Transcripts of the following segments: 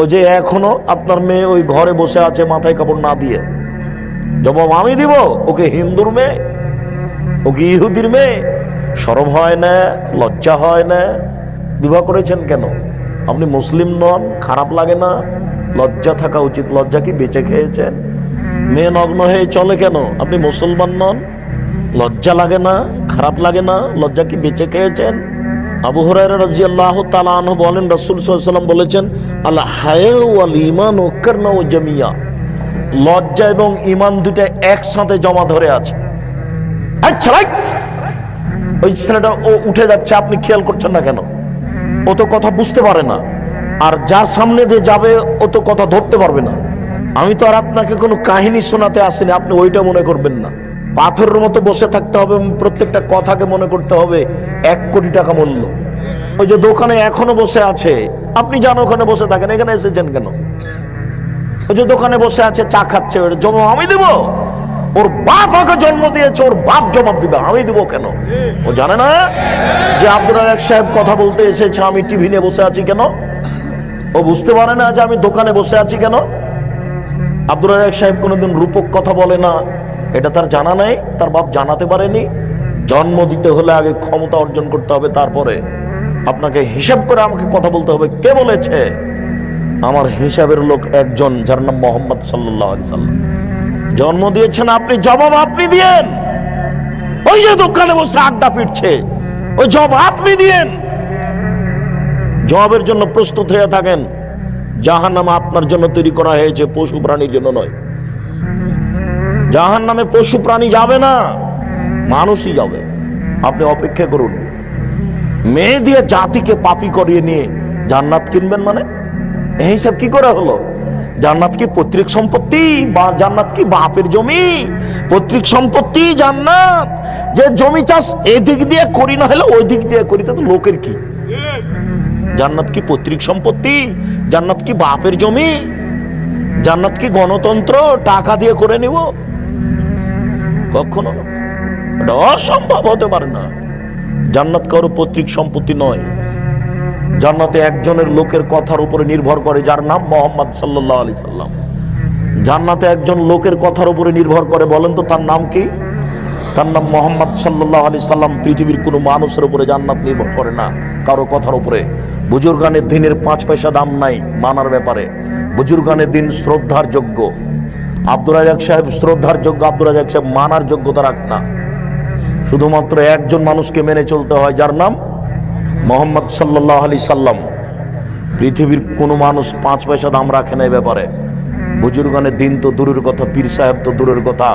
ওই যে এখনও আপনার মেয়ে ওই ঘরে বসে আছে মাথায় কাপড় না দিয়ে। জবাব আমি দিব? ওকে হিন্দুর মেয়ে? ওকে ইহুদির মেয়ে? সরব হয় না, লজ্জা হয় না। বিবাহ করেছেন কেন? আপনি মুসলিম নন, খারাপ লাগে না। লজ্জা থাকা উচিত। লজ্জা কি বেঁচে খেয়েছেন? মেয়ে নগ্ন হয়ে চলে কেন? আপনি মুসলমান নন? লজ্জা লাগে না, খারাপ লাগে না? লজ্জা কি বেঁচে খেয়েছেন? আবু হুরায়রা রাদিয়াল্লাহু তাআলা আনহু বলেন, রসুল সাল্লাল্লাহু আলাইহি লজ্জা এবং ইমান দুটো একসাথে জমা ধরে আছে। আচ্ছা ওই ছেলেটা, ও উঠে যাচ্ছে, আপনি খেয়াল করছেন না কেন? ও তো কথা বুঝতে পারে না। আর যার সামনে দিয়ে যাবে, ও তো কথা ধরতে পারবে না। আমি তো আর আপনাকে কোনো কাহিনী শোনাতে আসিনি, আপনি ওইটা মনে করবেন না। পাথরের মতো বসে থাকতে হবে, প্রত্যেকটা কথাকে মনে করতে হবে, এক কোটি টাকা মূল্য। ওই যে দোকানে এখনও বসে আছে আপনি জানো ওখানে বসে থাকেন। এখানে এসেছেন কেন? যে দোকানে বসে আছে, চা খাচ্ছে, ওর জমা আমি দেব। ওর বাপ ওকে জন্ম দিয়েছে, ওর বাপ জবাব দিবে, আমি দেবো কেন? ও জানে না? যে আব্দুল রাজাক সাহেব কথা বলতে এসেছে, আমি টিভি নিয়ে বসে আছি কেন? ও বুঝতে পারে না যে আমি দোকানে বসে আছি কেন? আব্দুল রাজাক সাহেব কোনোদিন রূপক কথা বলে না। এটা তার জানা নাই, তার বাপ জানাতে পারেনি। জন্ম দিতে হলে আগে ক্ষমতা অর্জন করতে হবে, তারপরে আপনাকে হিসাব করে আমাকে কথা বলতে হবে। কে বলেছে? আমার হিসাবের লোক একজন, যার নাম মোহাম্মদ সাল্লাহ সাল্লাম। জন্ম দিয়েছেন আপনি, জবাব আপনি দিয়েন। ওই যে দোকানে বসে আড্ডা পিটছে, ওই জবাব আপনি দিয়েন। জবাবের জন্য প্রস্তুত হয়ে থাকেন। জাহান নামে আপনার জন্য তৈরি করা হয়েছে পশু প্রাণীর জন্য নয়। জাহান নামে পশু প্রাণী যাবে না, মানুষই যাবে। আপনি অপেক্ষা করুন। মেয়ে দিয়ে জাতিকে পাপি করিয়ে নিয়ে জান্নাত কিনবেন মানে? এই হিসাব কি করে হলো? জান্নাত কি পৈতৃক সম্পত্তি বা জান্নাত কি বাপের জমি? পৈতৃক সম্পত্তি, জান্নাত। যে জমি চাষ এদিক দিয়ে করি না হলে ওই দিক দিয়ে করি তা লোকের কি? জান্নাত কি পৈতৃক সম্পত্তি? জান্নাত কি বাপের জমি? জান্নাত কি গণতন্ত্র? টাকা দিয়ে করে নিব? কখনো অসম্ভব হতে পারে না। জান্নাত কারও পৈতৃক সম্পত্তি নয়। জান্নাতে একজনের লোকের কথার উপরে নির্ভর করে, যার নাম মোহাম্মদ সাল্লাহ আলি সাল্লাম। জান্নাতে একজন লোকের কথার উপরে নির্ভর করে, বলেন তো তার নাম কি? তার নাম মোহাম্মদ সাল্লাহ আলি সাল্লাম। পৃথিবীর কোনো মানুষের উপরে জান্নাত নির্ভর করে না, কারও কথার উপরে। বুজুর্গানের দিনের পাঁচ পয়সা দাম নাই, মানার ব্যাপারে। বুজুর্গানের দিন শ্রদ্ধার যোগ্য। আব্দুল রাজাক সাহেব শ্রদ্ধার যোগ্য, আব্দুল রাজাক সাহেব মানার যোগ্যতা রাখ না। শুধুমাত্র একজন মানুষকে মেনে চলতে হয়, যার নাম মোহাম্মদ সাল্লাহ আলি সাল্লাম। পৃথিবীর কোনো মানুষ পাঁচ পয়সা দাম রাখে না এই ব্যাপারে। বুজুর্গানের দিন তো দূরের কথা, পীর সাহেব তো দূরের কথা।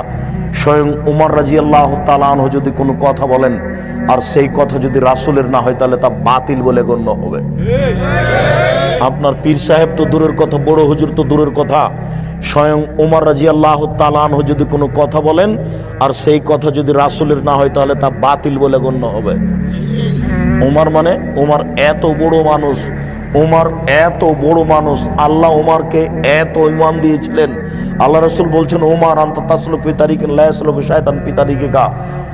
স্বয়ং উমর রাজি আল্লাহ তালানহ যদি কোনো কথা বলেন, আর সেই কথা যদি রাসুলের না হয়, তাহলে তা বাতিল বলে গণ্য হবে। আপনার পীর সাহেব তো দূরের কথা, বড় হুজুর তো দূরের কথা। স্বয়ং উমর রাজি আল্লাহ তালানহ যদি কোনো কথা বলেন, আর সেই কথা যদি রাসুলের না হয়, তাহলে তা বাতিল বলে গণ্য হবে। উমার মানে উমার এত বড় মানুষ, উমার এত বড় মানুষ, আল্লাহ ওমারকে এত ইমান দিয়েছিলেন। আল্লাহ রসুল বলছেন ওমার আন্ত তাসলুক পিতারিক শয়তান পিতারিকে গা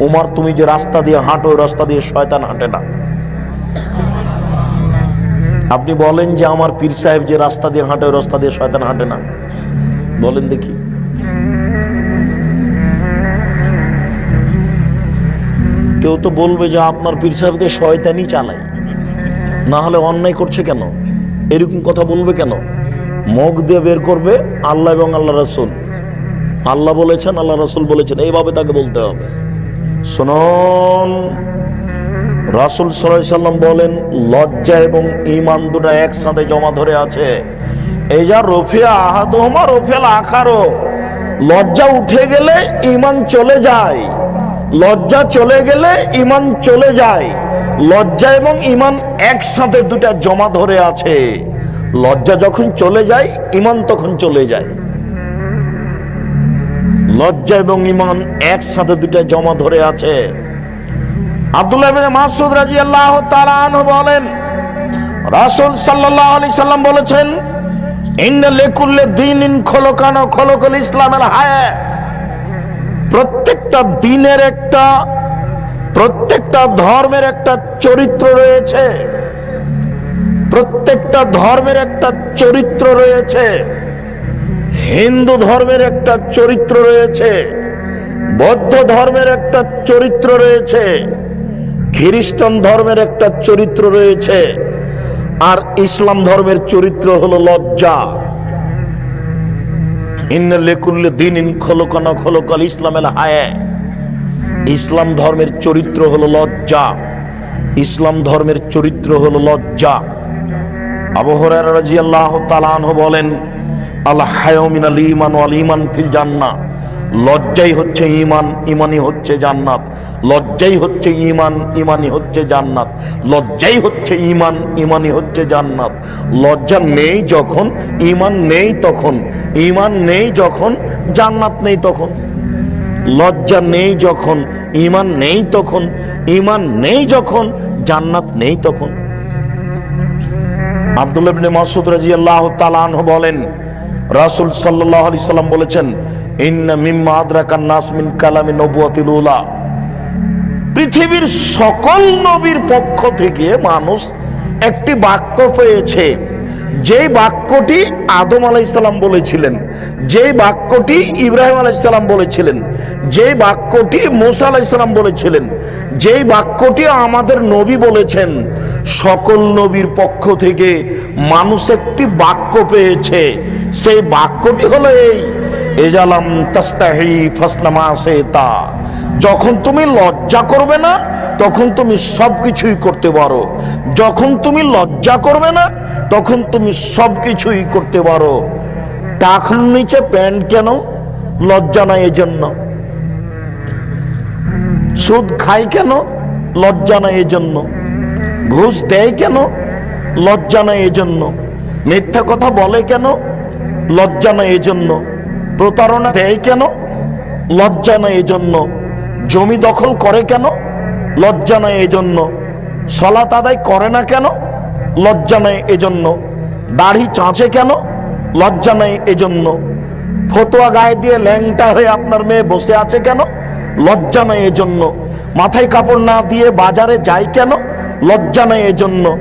ওমার তুমি যে রাস্তা দিয়ে হাঁটো রাস্তা দিয়ে শয়তান হাঁটে না। আপনি বলেন যে আমার পীর সাহেব যে রাস্তা দিয়ে হাঁটে রাস্তা দিয়ে শয়তান হাঁটে না। বলেন দেখি। কেউ তো বলবে যে আপনার পীর সাহেবকে শয়তানি চালায়। না হলে অন্যায় করছে কেন? এরকম কথা বলবে কেন? মুখ দিয়ে বের করবে আল্লাহ এবং আল্লাহ রসুল। আল্লাহ বলেছেন, আল্লাহ রাসুল বলেছেন, এইভাবে তাকে বলতে হবে। শুনুন, রাসুল সাল্লাম বলেন, লজ্জা এবং ইমান দুটা একসাথে জমা ধরে আছে। এই যা রফিয়া আহাদহমা, রফিয়াল আখারো। লজ্জা উঠে গেলে ইমান চলে যায়। লজ্জা চলে গেলে ইমান চলে যায়। লজ্জা এবং ইমান একসাথে দুটা জমা ধরে আছে। লজ্জা যখন চলে যায় ইমান তখন চলে যায়। লজ্জা এবং ইমান একসাথে দুটা জমা ধরে আছে। আব্দুল্লাহ রাদিয়াল্লাহু তাআলা বলেন, রাসূল সাল্লাল্লাহু আলাইহি সাল্লাম বলেছেন ইসলামের হায়া। প্রত্যেকটা দিনের একটা, প্রত্যেকটা ধর্মের একটা চরিত্র রয়েছে। প্রত্যেকটা ধর্মের একটা চরিত্র রয়েছে। হিন্দু ধর্মের একটা চরিত্র রয়েছে। বৌদ্ধ ধর্মের একটা চরিত্র রয়েছে। খ্রিস্টান ধর্মের একটা চরিত্র রয়েছে। আর ইসলাম ধর্মের চরিত্র হলো লজ্জা। ইসলাম ধর্মের চরিত্র হলো লজ্জা। ইসলাম ধর্মের চরিত্র হলো লজ্জা। আবু হুরায়রা রাদিয়াল্লাহু তাআলা আনহু বলেন, আল হায়াউ মিনাল ওয়াল ঈমান ফিল জান্নাহ। লজ্জাই হচ্ছে ইমান ঈমানই হচ্ছে জান্নাত। লজ্জাই হচ্ছে ইমান ঈমানই হচ্ছে জান্নাত। লজ্জাই হচ্ছে ইমান ঈমানই হচ্ছে জান্নাত। লজ্জা নেই যখন ইমান নেই তখন। ইমান নেই যখন, জান্নাত নেই তখন। লজ্জা নেই যখন ইমান নেই তখন। ইমান নেই যখন, জান্নাত নেই তখন। আব্দুল্লাহ ইবনে মাসউদ রাদিয়াল্লাহু তাআলা আনহু বলেন, রাসূল সাল্লাল্লাহু আলাইহি সাল্লাম বলেছেন ইন্না মিম্মা আদরাকান নাস মিন কালামি নবুয়াতিল উলা। পৃথিবীর সকল নবীর পক্ষ থেকে মানুষ একটি বাক্য পেয়েছে। যে বাক্যটি আদম আলাইসাল্লাম বলেছিলেন যে বাক্যটি ইব্রাহিম আলাইসাল্লাম বলেছিলেন যে বাক্যটি মোসা আলাইসাল্লাম বলেছিলেন, যেই বাক্যটি আমাদের নবী বলেছেন, সকল নবীর পক্ষ থেকে মানুষ একটি বাক্য পেয়েছে। সেই বাক্যটি হলো এই তা যখন তুমি লজ্জা করবে না, তখন তুমি সব কিছুই করতে পারো। যখন তুমি লজ্জা করবে না, তখন তুমি সব কিছুই করতে পারো। টাকার নিচে প্যান্ট কেন? লজ্জা নাই এজন্য। সুদ খায় কেন? লজ্জা নাই এজন্য। ঘুষ দেয় কেন? লজ্জা নাই এজন্য। মিথ্যা কথা বলে কেন? লজ্জা নাই এজন্য। প্রতারণা দেয় কেন? লজ্জা নাই এজন্য। জমি দখল করে কেন? লজ্জা নাই এজন্য। সলাত আদায় করে না কেন? লজ্জা নাই এজন্য। দাড়ি চাঁচে কেন? লজ্জা নাই এজন্য। ফতোয়া গায়ে দিয়ে ল্যাংটা হয়ে আপনার মেয়ে বসে আছে কেন? লজ্জা নয় এজন্য। মাথায় কাপড় না দিয়ে বাজারে যায় কেন? লজ্জা নাই এজন্য।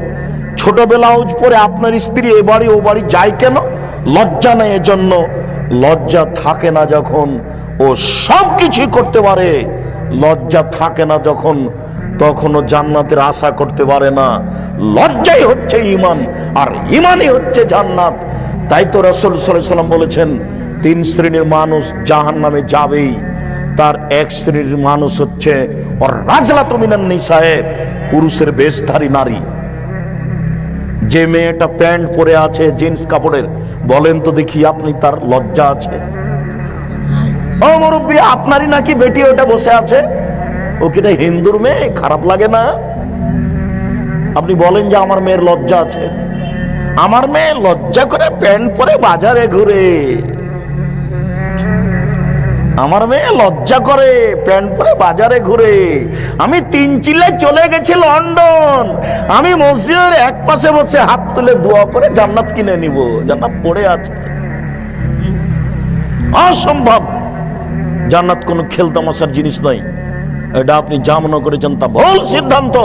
ছোট ব্লাউজ পরে আপনার স্ত্রী এ বাড়ি ও বাড়ি যায় কেন? লজ্জা নেই এজন্য। লজ্জা থাকে না যখন ও সব কিছুই করতে পারে। লজ্জা থাকে না যখন, তখনও জান্নাতের আশা করতে পারে না। লজ্জাই হচ্ছে ইমান আর ইমানই হচ্ছে জান্নাত। তাই তো রসুল সাল্লাম বলেছেন, তিন শ্রেণির মানুষ জাহান নামে যাবেই। তার এক শ্রেণির মানুষ হচ্ছে রাজলা তমিনান্নি সাহেব পুরুষের বেশধারী নারী। যে মেয়েটা প্যান্ট পরে আছে, জিন্স কাপড়ের, বলেন তো দেখি আপনি তার লজ্জা আছে। ও মুরব্বী, আপনারই নাকি বেটি ওটা বসে আছে? ও কিটা হিন্দুর মেয়ে? খারাপ লাগে না? আপনি বলেন যে আমার মেয়ের লজ্জা আছে। আমার মেয়ে লজ্জা করে প্যান্ট পরে বাজারে ঘুরে। আমার মেয়ে লজ্জা করে, প্যান্ট পরে বাজারে ঘুরে। আমি তিন চিল্লায় চলে গেছি লন্ডন। আমি মসজিদের এক পাশে বসে হাত তুলে দোয়া করে জান্নাত কিনে নিব। জান্নাত পড়ে আছে। অসম্ভব। জান্নাত কোনো খেলতামশার জিনিস নয়। এটা আপনি যা মনে করেছেন তা ভুল সিদ্ধান্ত।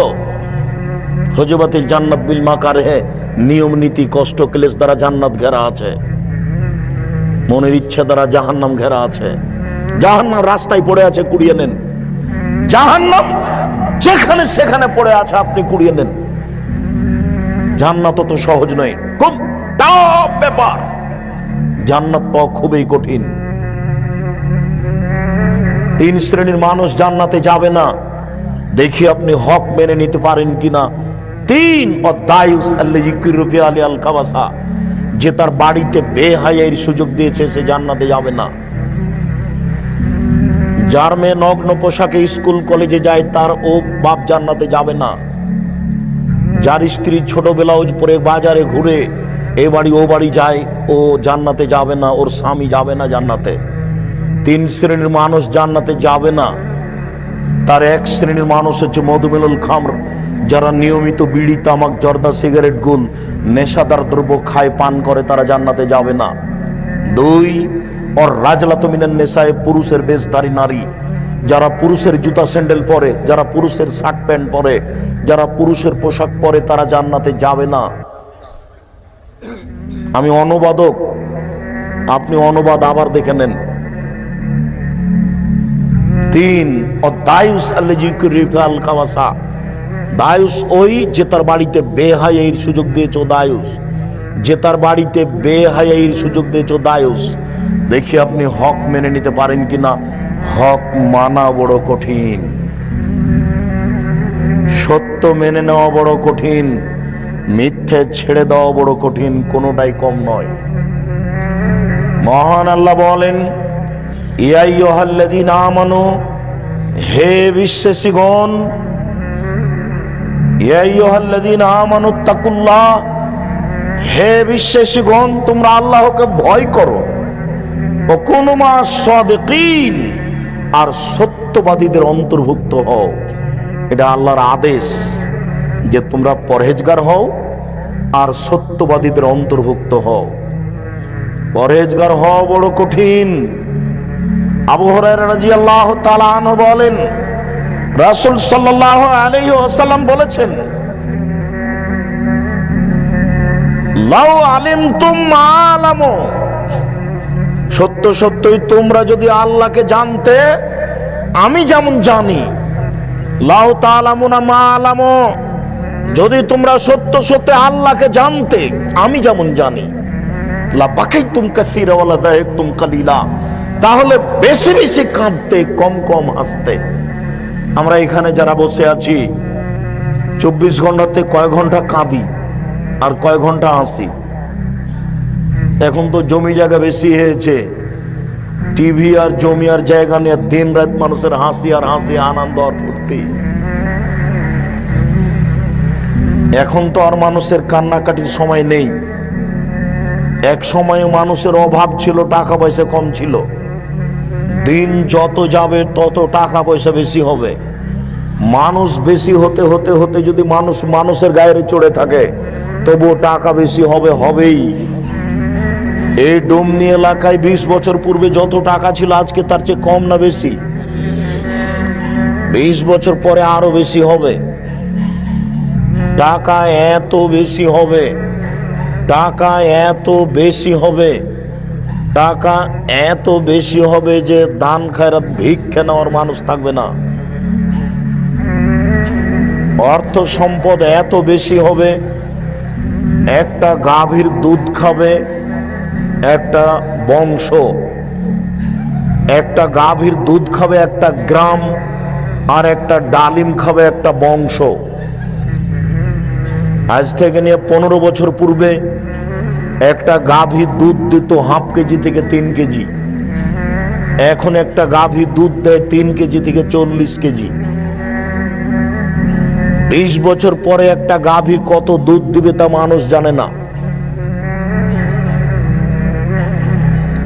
হজবাতিল জান্নাত বিল মাকার হে নিয়ম, নীতি, কষ্ট, ক্লেশ দ্বারা জান্নাত ঘেরা আছে। মনের ইচ্ছা দ্বারা জাহান্নাম ঘেরা আছে। জাহান্নাম রাস্তায় পড়ে আছে, কুড়িয়ে নেন। জাহান্নাম যেখানে সেখানে পড়ে আছে, আপনি কুড়িয়ে নেন। জান্নাত তো সহজ নয়। খুব টাফ ব্যাপার। জান্নাত পাওয়া খুবই কঠিন। তিন শ্রেণির মানুষ জান্নাতে যাবে না। দেখি আপনি হক মেনে নিতে পারেন কিনা। তিন যে তার বাড়িতে বেহাইয়ের সুযোগ দিয়েছে, সে জান্নাতে যাবে না। যার মেয়ে নগ্ন পোশাকে স্কুল কলেজে যায়, তার ও বাপ জান্নাতে যাবে না। যার স্ত্রী ছোট ব্লাউজ পরে বাজারে ঘুরে, এ বাড়ি ও বাড়ি যায়, ও জান্নাতে যাবে না, ওর স্বামী যাবে না জান্নাতে। তিন শ্রেণির মানুষ জান্নাতে যাবে না। তার এক শ্রেণির মানুষ হচ্ছে মধুমেলুল খামর, যারা নিয়মিত বিড়ি, তামাক, জর্দা, সিগারেট, গুল, নেশাদার দ্রব্য খায়, পান করে, তারা জান্নাতে যাবে না। দুই ওর রাজলাত নেশায় পুরুষের বেশধারী নারী। যারা পুরুষের জুতা স্যান্ডেল পরে, যারা পুরুষের শার্ট প্যান্ট পরে, যারা পুরুষের পোশাক পরে, তারা জান্নাতে যাবে না। আমি অনুবাদক। আপনি অনুবাদ আবার দেখে নেন। তিন, ও দায়ুস আল কামাসা দায়ুস ওই যে তার বাড়িতে বেহাইয়ের সুযোগ দিয়েছ দায়ুস। যে তার বাড়িতে বেহাইয়ের সুযোগ দিয়েছ দায়ুস। দেখি আপনি হক মেনে নিতে পারেন কিনা? হক মানা বড় কঠিন। সত্য মেনে নেওয়া বড় কঠিন। মিথ্যে ছেড়ে দেওয়া বড় কঠিন, কোনোটাই কম নয়। মহান আল্লাহ বলেন ইয়াইয়ুহাল্লাযীনা আমানু, হে বিশ্বাসীগণ ইয়াইয়ুহাল্লাযীনা আমানু, তাকুল্লাহ, হে বিশ্বাসীগণ, তোমরা আল্লাহকে ভয় করো। আর সত্যবাদীদের অন্তর্ভুক্ত হও। এটা আল্লাহর আদেশ যে তোমরা পরহেজগার হও আর সত্যবাদীদের অন্তর্ভুক্ত হও। পরহেজগার হওয়া বড় কঠিন। আবু হুরায়রা রাদিয়াল্লাহু তাআলা আনহু বলেন বলেছেন আলামু। সত্য সত্যই তোমরা যদি আল্লাহকে জানতে, আমি যেমন জানি লাউ তালামুনা মা আলামো, যদি তোমরা সত্য সত্য আল্লাহকে জানতে, আমি যেমন জানি, লা বাকাই তুম কাসিরা দায়ক তুম কালিলা, তাহলে বেশি বেশি কাঁদতে, কম কম হাসতে। আমরা এখানে যারা বসে আছি, চব্বিশ ঘন্টাতে কয় ঘণ্টা কাঁদি আর কয় ঘণ্টা হাসি? এখন তো জমি জায়গা বেশি হয়েছে। টিভি আর জমি আর জায়গা নিয়ে দিন রাত মানুষের হাসি আর হাসি, আনন্দ আর ফুর্তি। এখন তো আর মানুষের কান্নাকাটির সময় নেই। এক সময়ে মানুষের অভাব ছিল, টাকা পয়সা কম ছিল। দিন যত যাবে, তত টাকা পয়সা বেশি হবে। মানুষ বেশি হতে হতে হতে যদি মানুষ, মানুষের গায়ে চড়ে থাকে, তবুও টাকা বেশি হবে, হবেই। এই ডোমনি এলাকায় বিশ বছর পূর্বে যত টাকা ছিল, আজকে তার চেয়ে কম না বেশি? বিশ বছর পরে আরও বেশি হবে। টাকা এত বেশি হবে। টাকা এত বেশি হবে। টাকা এত বেশি হবে যে দান খায়রাত ভিক্ষা নেওয়ার মানুষ থাকবে না। অর্থ সম্পদ এত বেশি হবে, একটা গাভীর দুধ খাবে একটা বংশ, একটা গাভীর দুধ খাবে একটা গ্রাম, আর একটা ডালিম খাবে একটা বংশ। আজ থেকে নিয়ে পনেরো বছর পূর্বে একটা গাভী দুধ দিত হাফ কেজি থেকে তিন কেজি। এখন একটা গাভী দুধ দেয় তিন কেজি থেকে চল্লিশ কেজি। বিশ বছর পরে একটা গাভী কত দুধ দিবে তা মানুষ জানে না।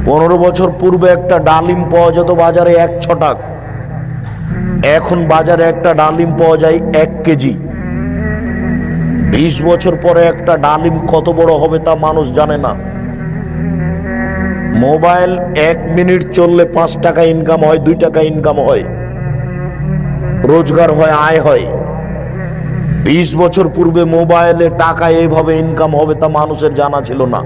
পনেরো বছর পূর্বে একটা ডালিম পাওয়া যেত বাজারে এক ছটাক। এখন বাজারে একটা ডালিম পাওয়া যায় এক কেজি। বিশ বছর পরে একটা ডালিম কত বড় হবে তা মানুষ জানে না। মোবাইল এক মিনিট চললে পাঁচ টাকা ইনকাম হয়, দুই টাকা ইনকাম হয়। রোজগার হয়, আয় হয়। বিশ বছর পূর্বে মোবাইলে টাকা এইভাবে ইনকাম হবে তা মানুষের জানা ছিল না।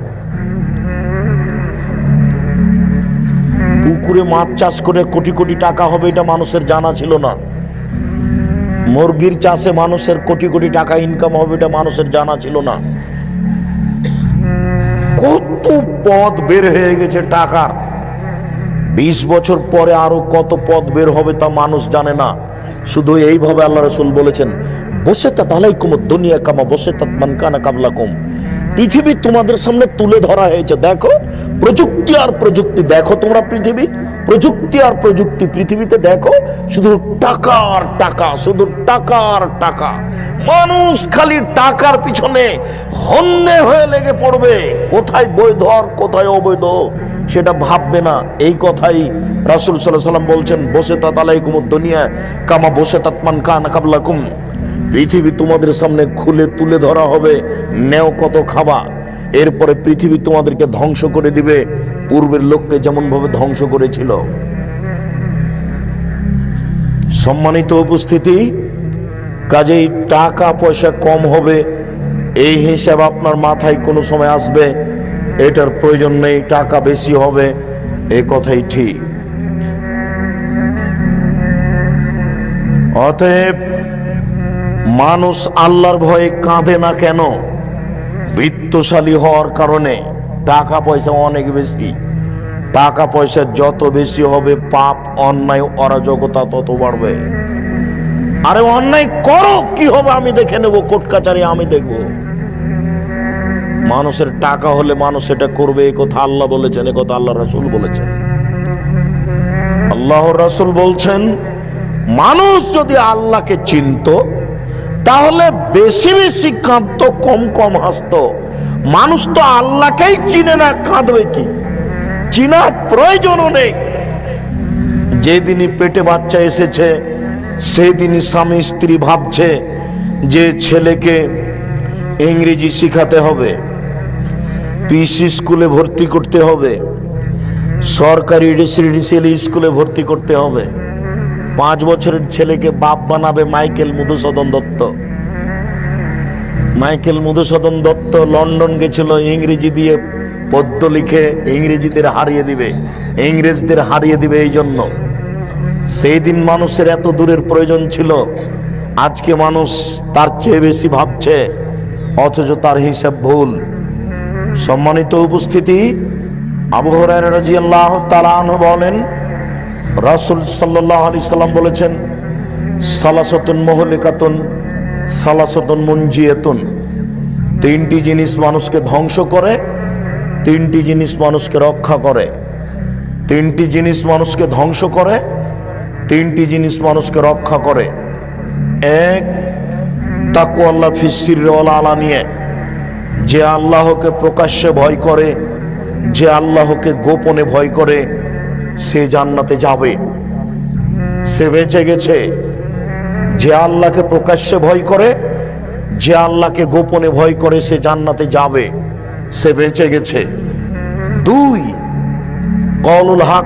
পুকুরে মাছ চাষ করে কোটি কোটি টাকা হবে, এটা মানুষের জানা ছিল না। মুরগির চাষে মানুষের কোটি কোটি টাকা ইনকাম হবে, এটা মানুষের জানা ছিল না। কত পদ বের হয়ে গেছে টাকার বিশ বছর পরে আরও কত পদ বের হবে তা মানুষ জানে না। শুধু এইভাবে আল্লাহ রসুল বলেছেন, বসে তা তালাই কুম দুনিয়া কামা বসে তা কানা কাবলা কুম পৃথিবী তোমাদের সামনে তুলে ধরা হয়েছে, দেখো। প্রযুক্তি আর প্রযুক্তি, দেখো তোমরা পৃথিবী। প্রযুক্তি আর প্রযুক্তি পৃথিবীতে, দেখো, শুধু টাকা আর টাকা, শুধু টাকা আর টাকা। মানুষ খালি টাকার পিছনে হন্যে হয়ে লেগে পড়বে। কোথায় বৈধ আর কোথায় অবৈধ, সেটা ভাববে না। এই কথাই রাসুল সাল্লাহ সাল্লাম বলছেন, বসে তা তালাই কুমুর দুনিয়া, কামা বসে তাতমান কান কাবলাকুম। পৃথিবী তোমাদের সামনে খুলে তুলে ধরা হবে। নেও কত খাবা। এরপরে পৃথিবী তোমাদেরকে ধ্বংস করে দিবে। পূর্বের লোককে যেমন ভাবে ধ্বংস করেছিল। সম্মানিত উপস্থিতি, কাজেই টাকা পয়সা কম হবে। এই হিসাব আপনার মাথায় কোনো সময় আসবে। এটার প্রয়োজন নেই, টাকা বেশি হবে। এই কথাই ঠিক। অতএব মানুষ আল্লাহর ভয়ে কাঁদে না কেন? বৃত্তশালী হওয়ার কারণে টাকা পয়সা অনেক বেশি। টাকা পয়সা যত বেশি হবে, পাপ, অন্যায়, অরাজকতা তত বাড়বে। আরে অন্যায় করো, কি হবে আমি দেখে নেব কোর্ট কাচারি আমি দেখব। মানুষের টাকা হলে মানুষ এটা করবে এই কথা আল্লাহ বলেছেন, এ কথা আল্লাহ রাসুল বলেছেন। আল্লাহ রাসূল বলছেন, মানুষ যদি আল্লাহকে চিনত তাহলে বেশি বেশি কাঁদতো কম কম হাসতো। মানুষ তো আল্লাহকেই চিনে না, কাঁদবে কি? চিনার প্রয়োজনও নেই। যেদিনই পেটে বাচ্চা এসেছে, সেদিনই স্বামী স্ত্রী ভাবছে যে ছেলেকে ইংরেজি শিখাতে হবে, পিসি স্কুলে ভর্তি করতে হবে, সরকারি রেসিডেন্সিয়াল স্কুলে ভর্তি করতে হবে। পাঁচ বছরের ছেলেকে বাপ বানাবে Michael Madhusudan Dutta. Michael Madhusudan Dutta London গেছিল ইংরেজি দিয়ে পদ্য লিখে ইংরেজিদের হারিয়ে দিবে, ইংরেজদের হারিয়ে দিবে এই জন্য। সেই দিন মানুষের এত দূরের প্রয়োজন ছিল, আজকে মানুষ তার চেয়ে বেশি ভাবছে, অথচ তার হিসাব ভুল। সম্মানিত উপস্থিতি, আবু হরাইরা রাদিয়াল্লাহু তাআলা আনহু বলেন রাসূল সাল্লাল্লাহু আলাইহি সাল্লাম বলেছেন, সালাসাতুন মুহলিকাতুন, সালাসাতুন মুনজিয়াতুন। তিনটি জিনিস মানুষকে ধ্বংস করে, তিনটি জিনিস মানুষকে রক্ষা করে। তিনটি জিনিস মানুষকে ধ্বংস করে, তিনটি জিনিস মানুষকে রক্ষা করে। এক তাকু আল্লাহ ফিসির আলা নিয়ে। যে আল্লাহকে প্রকাশ্যে ভয় করে, যে আল্লাহকে গোপনে ভয় করে সে জান্নাতে যাবে। সে বেঁচে গেছে। যে আল্লাহকে প্রকাশ্যে ভয় করে, যে আল্লাহকে গোপনে ভয় করে সে জান্নাতে যাবে। সে বেঁচে গেছে। দুই, কলুল হক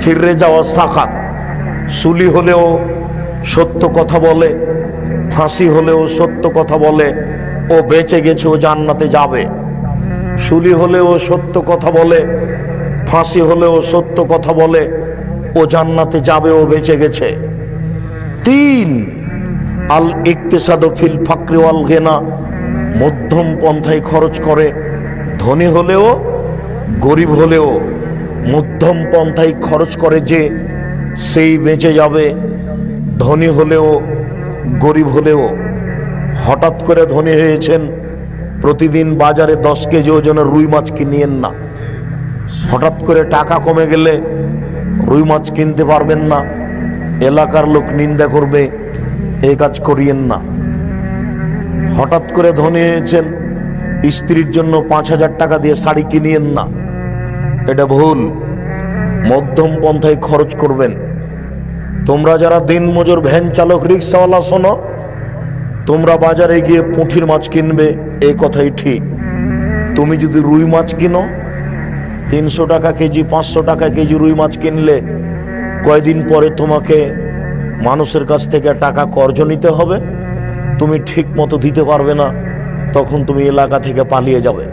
ফিরে যাওয়া সাখাত। সুলি হলেও সত্য কথা বলে, ফাঁসি হলেও সত্য কথা বলে, ও বেঁচে গেছে, ও জান্নাতে যাবে। সুলি হলেও সত্য কথা বলে ফাঁসি হলেও সত্য কথা বলে, ও জান্নাতে যাবে ও বেঁচে গেছে। তিন আল ইকতেসাদ ফিল ফাকরি ওয়াল গেনা, মধ্যম পন্থায় খরচ করে, ধনী হলেও, গরিব হলেও, মধ্যম পন্থায় খরচ করে যে, সেই বেঁচে যাবে, ধনী হলেও, গরিব হলেও। হঠাৎ করে ধনী হয়েছেন, প্রতিদিন বাজারে দশ কেজি ওজনের রুই মাছ কিনিয়েন না। হঠাৎ করে টাকা কমে গেলে রুই মাছ কিনতে পারবেন না। এলাকার লোক নিন্দা করবে এই কাজ করিয়েন না। হঠাৎ করে ধনী হয়েছেন, স্ত্রীর জন্য পাঁচ হাজার টাকা দিয়ে শাড়ি কিনিয়েন না। এটা ভুল। মধ্যম পন্থায় খরচ করবেন। তোমরা যারা দিন মজুর ভ্যান চালক, রিক্সাওয়ালা শোনো, তোমরা বাজারে গিয়ে পুঁঠির মাছ কিনবে এই কথাই ঠিক। তুমি যদি রুই মাছ কিনো তিনশো টাকা কেজি, পাঁচশো টাকা কেজি রুই মাছ কিনলে কয়দিন পরে তোমাকে মানুষের কাছ থেকে টাকা কর্জ নিতে হবে? তুমি ঠিক মতো দিতে পারবে না, তখন তুমি এলাকা থেকে পালিয়ে যাবে।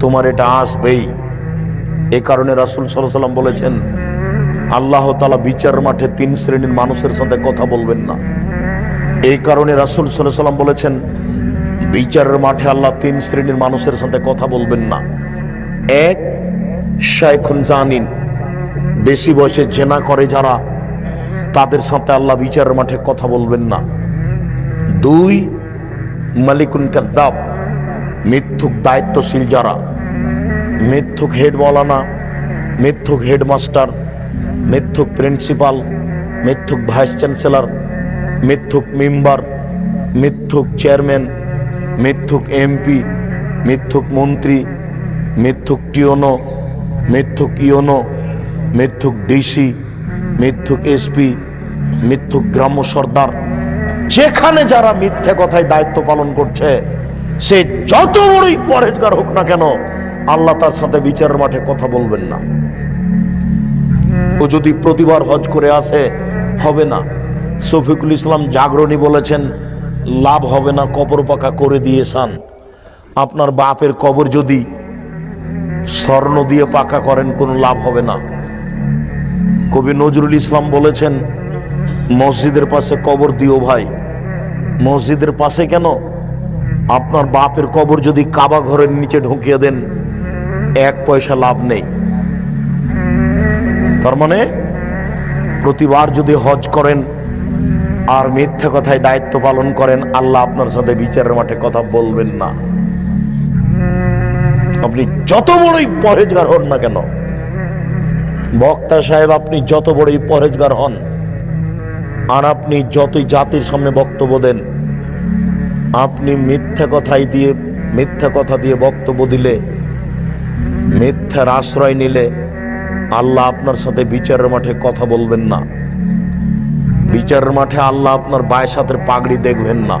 তোমার এটা আসবেই। এ কারণে রাসুল সাল্লাম বলেছেন, আল্লাহ তালা বিচার মাঠে তিন শ্রেণির মানুষের সাথে কথা বলবেন না। এই কারণে রাসুল সাল্লাম বলেছেন, বিচারের মাঠে আল্লাহ তিন শ্রেণির মানুষের সাথে কথা বলবেন না। এক শাইখুন জানিন। বেশি বয়সে জেনা করে যারা, তাদের সাথে আল্লাহ বিচারের মাঠে কথা বলবেন না। দুই, মালিকুন কাদ্দাব, মিথ্যুক দায়িত্বশীল যারা, মিথ্যুক হেড মৌলানা মিথ্যুক হেডমাস্টার, মিথ্যুক প্রিন্সিপাল, মিথ্যুক ভাইস চ্যান্সেলর, মিথ্যুক মেম্বার, মিথ্যুক চেয়ারম্যান, মিথ্যুক এমপি, মিথ্যুক মন্ত্রী, মিথ্যুক টিওনো মিথ্যুক ইওনো মিথ্যুক ডিসি মিথ্যুক এসপি মিথ্যুক গ্রাম্য সর্দার, যেখানে যারা মিথ্যে কথায় দায়িত্ব পালন করছে, সে যত বড়ই পরেজগার হোক না কেন, আল্লাহ তার সাথে বিচারের মাঠে কথা বলবেন না। ও যদি প্রতিবার হজ করে আসে, হবে না। শফিকুল ইসলাম জাগরণী বলেছেন, লাভ হবে না, কবর পাকা করে দিয়ে সান আপনার বাপের কবর যদি স্বর্ণ দিয়ে পাকা করেন, কোনো লাভ হবে না। কবি নজরুল ইসলাম বলেছেন, মসজিদের পাশে কবর দিও ভাই। মসজিদের পাশে কেন? আপনার বাপের কবর যদি কাবা ঘরের নিচে ঢুকিয়ে দেন, এক পয়সা লাভ নেই। তার মানে প্রতিবার যদি হজ করেন আর মিথ্যা কথায় দায়িত্ব পালন করেন, আল্লাহ আপনার সাথে বিচারের মাঠে কথা বলবেন না। আপনি যত বড়ই পরেজগার হন না কেন, বক্তা সাহেব, আপনি যত বড়ই পরেজগার হন, আর আপনি যতই জাতির সামনে বক্তব্য দেন, আপনি মিথ্যা কথাই দিয়ে, মিথ্যা কথা দিয়ে বক্তব্য দিলে, মিথ্যার আশ্রয় নিলে আল্লাহ আপনার সাথে বিচারের মাঠে কথা বলবেন না। বিচারের মাঠে আল্লাহ আপনার বায়ের সাথে পাগড়ি দেখবেন না।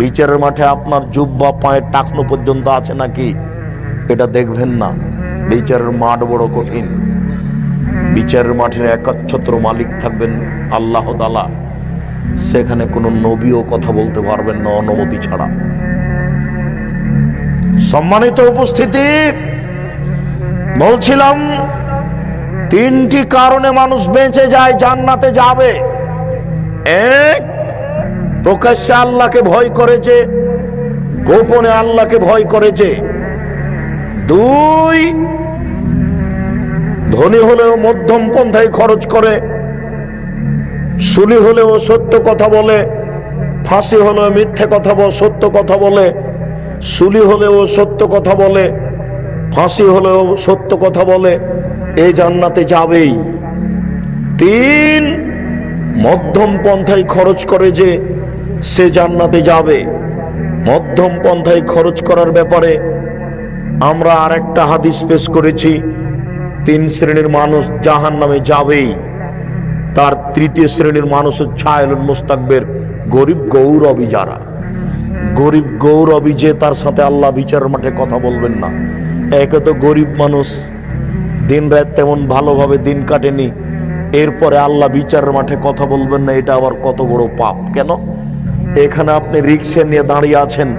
বিচারের মাঠে আপনার জুব্বা পায়ের টাকনো পর্যন্ত আছে নাকি? এটা দেখবেন না। বিচারের মাঠ বড় কঠিন। বিচারের মাঠের একচ্ছত্র মালিক থাকবেন আল্লাহ তালা সেখানে কোনো নবীও কথা বলতে পারবেন না, অনুমতি ছাড়া। সম্মানিত উপস্থিতি, বলছিলাম, তিনটি কারণে মানুষ বেঁচে যায়, জান্নাতে যাবে। এক প্রকাশ্যে আল্লাহকে ভয় করেছে গোপনে আল্লাহকে ভয় করেছে দুই, ধনী হলেও মধ্যম পন্থায় খরচ করে, সুলি হলেও সত্য কথা বলে, ফাঁসি হলেও মিথ্যে কথা বলে, সত্য কথা বলে, সুলি হলেও সত্য কথা বলে, ফাঁসি হলেও সত্য কথা বলে এই জান্নাতে যাবেই। তিন, মধ্যম পন্থায় খরচ করে যে সে জান্নাতে যাবে। মধ্যম পন্থায় খরচ করার ব্যাপারে আমরা আর একটা হাদিস পেশ করেছি। তিন শ্রেণির মানুষ জাহান নামে যাবেই। তার তৃতীয় শ্রেণির মানুষ ছায়লুন মুস্তাকবের, গরিব গৌরবী যারা। গরিব গৌরবী যে তার সাথে আল্লাহ বিচার মাঠে কথা বলবেন না। একে তো গরিব মানুষ, দিন রাত তেমন ভালোভাবে দিন কাটেনি। এরপরে আল্লাহ বিচার মাঠে কথা বলবেন না, এটা আবার কত বড় পাপ, কেন? এখানে আপনি রিক্সা নিয়ে দাঁড়িয়ে আছেন।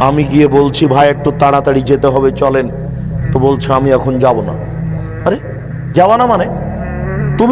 আমি গিয়ে বলছি, ভাই, একটু তাড়াতাড়ি যেতে হবে, চলেন। তো বলছে, আমি এখন যাব না। আরে, যাওয়া না মানে?